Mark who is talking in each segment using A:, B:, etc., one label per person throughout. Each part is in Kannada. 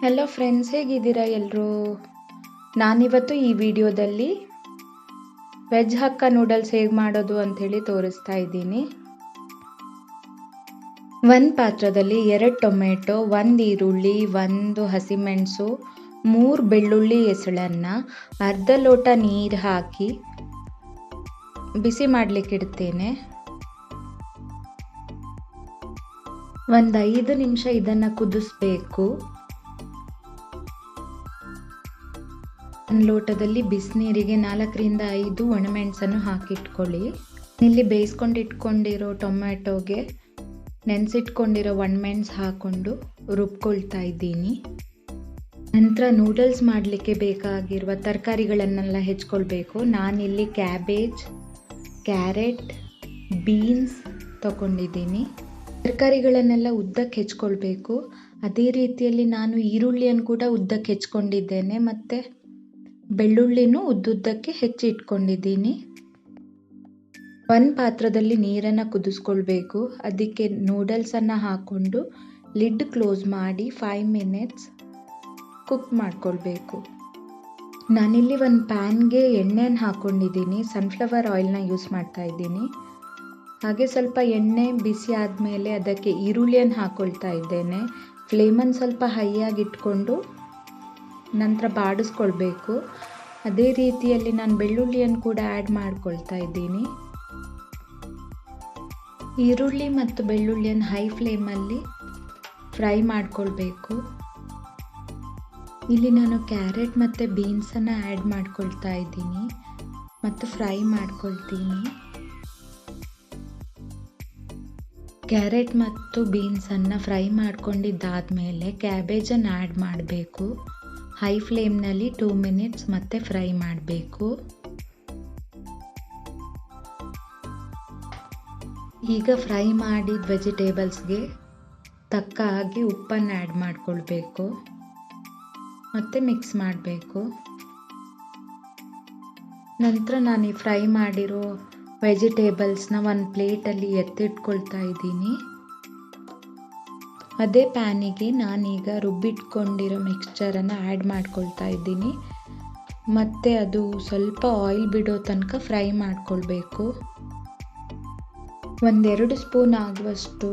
A: ಹೆಲೋ ಫ್ರೆಂಡ್ಸ್ ಹೇಗಿದ್ದೀರಾ ಎಲ್ಲರೂ ನಾನಿವತ್ತು ಈ ವಿಡಿಯೋದಲ್ಲಿ ವೆಜ್ ಹಕ್ಕ ನೂಡಲ್ಸ್ ಹೇಗೆ ಮಾಡೋದು ಅಂಥೇಳಿ ತೋರಿಸ್ತಾ ಇದ್ದೀನಿ. ಒಂದು ಪಾತ್ರದಲ್ಲಿ ಎರಡು ಟೊಮೆಟೊ, ಒಂದು ಈರುಳ್ಳಿ, ಒಂದು ಹಸಿಮೆಣಸು, ಮೂರು ಬೆಳ್ಳುಳ್ಳಿ ಹೆಸಳನ್ನು ಅರ್ಧ ಲೋಟ ನೀರು ಹಾಕಿ ಬಿಸಿ ಮಾಡಲಿಕ್ಕೆ ಇಡ್ತೇನೆ. ಒಂದು ಐದು ನಿಮಿಷ ಇದನ್ನು ಕುದಿಸ್ಬೇಕು. ಲೋಟದಲ್ಲಿ ಬಿಸಿನೀರಿಗೆ ನಾಲ್ಕರಿಂದ ಐದು ಒಣಮೆಣಸನ್ನು ಹಾಕಿಟ್ಕೊಳ್ಳಿ. ಇಲ್ಲಿ ಬೇಯಿಸ್ಕೊಂಡು ಇಟ್ಕೊಂಡಿರೋ ಟೊಮ್ಯಾಟೊಗೆ ನೆನೆಸಿಟ್ಕೊಂಡಿರೋ ಒಣಮೆಣಸು ಹಾಕ್ಕೊಂಡು ರುಬ್ಕೊಳ್ತಾ ಇದ್ದೀನಿ. ನಂತರ ನೂಡಲ್ಸ್ ಮಾಡಲಿಕ್ಕೆ ಬೇಕಾಗಿರುವ ತರಕಾರಿಗಳನ್ನೆಲ್ಲ ಹೆಚ್ಕೊಳ್ಬೇಕು. ನಾನಿಲ್ಲಿ ಕ್ಯಾಬೇಜ್ ಕ್ಯಾರೆಟ್ ಬೀನ್ಸ್ ತಗೊಂಡಿದ್ದೀನಿ. ತರಕಾರಿಗಳನ್ನೆಲ್ಲ ಉದ್ದಕ್ಕೆ ಹೆಚ್ಕೊಳ್ಬೇಕು. ಅದೇ ರೀತಿಯಲ್ಲಿ ನಾನು ಈರುಳ್ಳಿಯನ್ನು ಕೂಡ ಉದ್ದಕ್ಕೆ ಹೆಚ್ಕೊಂಡಿದ್ದೇನೆ. ಮತ್ತು ಬೆಳ್ಳುಳ್ಳಿನೂ ಉದ್ದುದ್ದಕ್ಕೆ ಹೆಚ್ಚಿ ಇಟ್ಕೊಂಡಿದ್ದೀನಿ. ಒಂದು ಪಾತ್ರದಲ್ಲಿ ನೀರನ್ನು ಕುದಿಸ್ಕೊಳ್ಬೇಕು. ಅದಕ್ಕೆ ನೂಡಲ್ಸನ್ನು ಹಾಕ್ಕೊಂಡು ಲಿಡ್ ಕ್ಲೋಸ್ ಮಾಡಿ ಫೈವ್ ಮಿನಿಟ್ಸ್ ಕುಕ್ ಮಾಡ್ಕೊಳ್ಬೇಕು. ನಾನಿಲ್ಲಿ ಒಂದು ಪ್ಯಾನ್ಗೆ ಎಣ್ಣೆಯನ್ನು ಹಾಕ್ಕೊಂಡಿದ್ದೀನಿ ಸನ್ಫ್ಲವರ್ ಆಯಿಲ್ನ ಯೂಸ್ ಮಾಡ್ತಾ ಇದ್ದೀನಿ. ಹಾಗೆ ಸ್ವಲ್ಪ ಎಣ್ಣೆ ಬಿಸಿ ಆದಮೇಲೆ ಅದಕ್ಕೆ ಈರುಳ್ಳಿಯನ್ನು ಹಾಕ್ಕೊಳ್ತಾ ಇದ್ದೇನೆ. ಫ್ಲೇಮನ್ನು ಸ್ವಲ್ಪ ಹೈಯಾಗಿ ಇಟ್ಕೊಂಡು ನಂತರ ಬಾಡಿಸ್ಕೊಳ್ಬೇಕು. ಅದೇ ರೀತಿಯಲ್ಲಿ ನಾನು ಬೆಳ್ಳುಳ್ಳಿಯನ್ನು ಕೂಡ ಆ್ಯಡ್ ಮಾಡ್ಕೊಳ್ತಾ ಇದ್ದೀನಿ. ಈರುಳ್ಳಿ ಮತ್ತು ಬೆಳ್ಳುಳ್ಳಿಯನ್ನು ಹೈ ಫ್ಲೇಮಲ್ಲಿ ಫ್ರೈ ಮಾಡ್ಕೊಳ್ಬೇಕು. ಇಲ್ಲಿ ನಾನು ಕ್ಯಾರೆಟ್ ಮತ್ತು ಬೀನ್ಸನ್ನು ಆ್ಯಡ್ ಮಾಡ್ಕೊಳ್ತಾ ಇದ್ದೀನಿ. ಮತ್ತು ಫ್ರೈ ಮಾಡ್ಕೊಳ್ತೀನಿ. ಕ್ಯಾರೆಟ್ ಮತ್ತು ಬೀನ್ಸನ್ನು ಫ್ರೈ ಮಾಡ್ಕೊಂಡಿದ್ದಾದಮೇಲೆ ಕ್ಯಾಬೇಜನ್ನು ಆ್ಯಡ್ ಮಾಡಬೇಕು. ಹೈ ಫ್ಲೇಮ್ನಲ್ಲಿ ಟೂ ಮಿನಿಟ್ಸ್ ಮತ್ತೆ ಫ್ರೈ ಮಾಡಬೇಕು. ಈಗ ಫ್ರೈ ಮಾಡಿದ ವೆಜಿಟೇಬಲ್ಸ್ಗೆ ತಕ್ಕ ಹಾಗೆ ಉಪ್ಪನ್ನು ಆ್ಯಡ್ ಮಾಡಿಕೊಳ್ಬೇಕು. ಮತ್ತು ಮಿಕ್ಸ್ ಮಾಡಬೇಕು. ನಂತರ ನಾನು ಈ ಫ್ರೈ ಮಾಡಿರೋ ವೆಜಿಟೇಬಲ್ಸ್ನ ಒಂದು ಪ್ಲೇಟಲ್ಲಿ ಎತ್ತಿಟ್ಕೊಳ್ತಾ ಇದ್ದೀನಿ. ಅದೇ ಪ್ಯಾನಿಗೆ ನಾನೀಗ ರುಬ್ಬಿಟ್ಕೊಂಡಿರೋ ಮಿಕ್ಸ್ಚರನ್ನು ಆ್ಯಡ್ ಮಾಡ್ಕೊಳ್ತಾ ಇದ್ದೀನಿ. ಮತ್ತು ಅದು ಸ್ವಲ್ಪ ಆಯಿಲ್ ಬಿಡೋ ತನಕ ಫ್ರೈ ಮಾಡ್ಕೊಳ್ಬೇಕು. ಒಂದೆರಡು ಸ್ಪೂನ್ ಆಗುವಷ್ಟು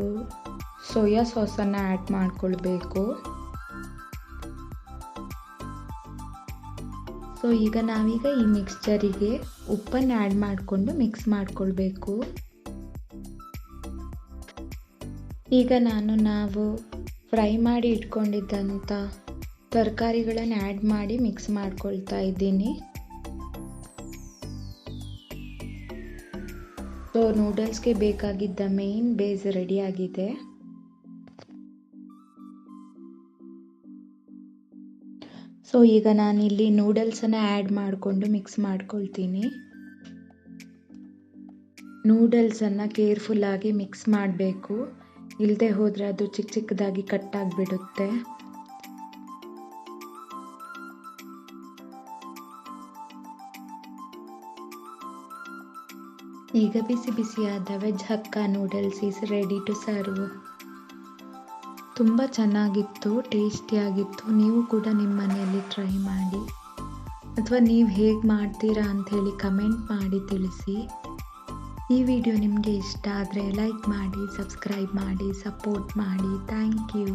A: ಸೋಯಾ ಸಾಸನ್ನು ಆ್ಯಡ್ ಮಾಡ್ಕೊಳ್ಬೇಕು. ಸೊ ಈಗ ನಾವೀಗ ಈ ಮಿಕ್ಸ್ಚರಿಗೆ ಉಪ್ಪನ್ನು ಆ್ಯಡ್ ಮಾಡಿಕೊಂಡು ಮಿಕ್ಸ್ ಮಾಡಿಕೊಳ್ಬೇಕು. ಈಗ ನಾನು ನಾವು ಫ್ರೈ ಮಾಡಿ ಇಟ್ಕೊಂಡಿದ್ದಂಥ ತರಕಾರಿಗಳನ್ನು ಆ್ಯಡ್ ಮಾಡಿ ಮಿಕ್ಸ್ ಮಾಡ್ಕೊಳ್ತಾ ಇದ್ದೀನಿ. ಸೊ ನೂಡಲ್ಸ್ಗೆ ಬೇಕಾಗಿದ್ದ ಮೇನ್ ಬೇಸ್ ರೆಡಿಯಾಗಿದೆ ಸೊ ಈಗ ನಾನಿಲ್ಲಿ ನೂಡಲ್ಸನ್ನು ಆ್ಯಡ್ ಮಾಡಿಕೊಂಡು ಮಿಕ್ಸ್ ಮಾಡ್ಕೊಳ್ತೀನಿ. ನೂಡಲ್ಸನ್ನು ಕೇರ್ಫುಲ್ಲಾಗಿ ಮಿಕ್ಸ್ ಮಾಡಬೇಕು. ಇಲ್ಲದೆ ಹೋದರೆ ಅದು ಚಿಕ್ಕ ಚಿಕ್ಕದಾಗಿ ಕಟ್ಟಾಗಿಬಿಡುತ್ತೆ. ಈಗ ಬಿಸಿ ಬಿಸಿಯಾದ veg hakka noodles is ready to serve ತುಂಬ ಚೆನ್ನಾಗಿತ್ತು, ಟೇಸ್ಟಿಯಾಗಿತ್ತು. ನೀವು ಕೂಡ ನಿಮ್ಮ ಮನೆಯಲ್ಲಿ ಟ್ರೈ ಮಾಡಿ. ಅಥವಾ ನೀವು ಹೇಗೆ ಮಾಡ್ತೀರಾ ಅಂಥೇಳಿ ಕಮೆಂಟ್ ಮಾಡಿ ತಿಳಿಸಿ. ಈ ವಿಡಿಯೋ ನಿಮಗೆ ಇಷ್ಟ ಆದರೆ ಲೈಕ್ ಮಾಡಿ ಸಬ್ಸ್ಕ್ರೈಬ್ ಮಾಡಿ ಸಪೋರ್ಟ್ ಮಾಡಿ. Thank you